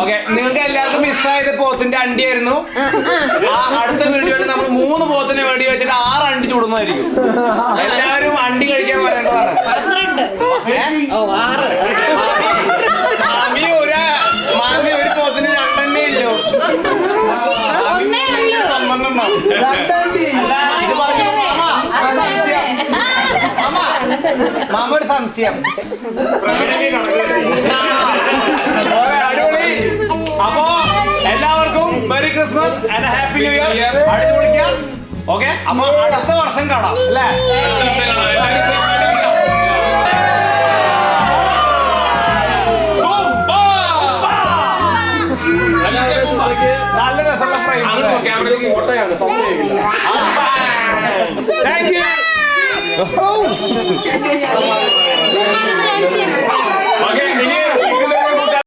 Okay നിങ്ങൾക്ക് എല്ലാവർക്കും മിസ്സായത് പോത്തിന്റെ അണ്ടിയായിരുന്നു. ആ അടുത്ത വീഡിയോയിൽ നമ്മൾ മൂന്ന് പോത്തിനെ വേണ്ടി വെച്ചിട്ട് ആറ് അണ്ടി ചൂടുന്നതായിരിക്കും. എല്ലാവരും അണ്ടി കഴിക്കാൻ പറയേണ്ടതാണ് പന്ത്രണ്ട്. ഓ ആറ്. മാമി ഒരു മാമി ഒരു പോത്തിന് രണ്ടെണ്ണേ ഇല്ലോ മാമ ഒരു സംശയം. Merry Christmas and happy new year അടുത്ത് വിളിക്കാം ഓക്കെ അപ്പൊ അടുത്ത വർഷം കാണാം. അല്ലേ? നല്ല രസമുള്ള ഫ്രെയിം ഫോട്ടോയാണ് സംശയമില്ല താങ്ക് യു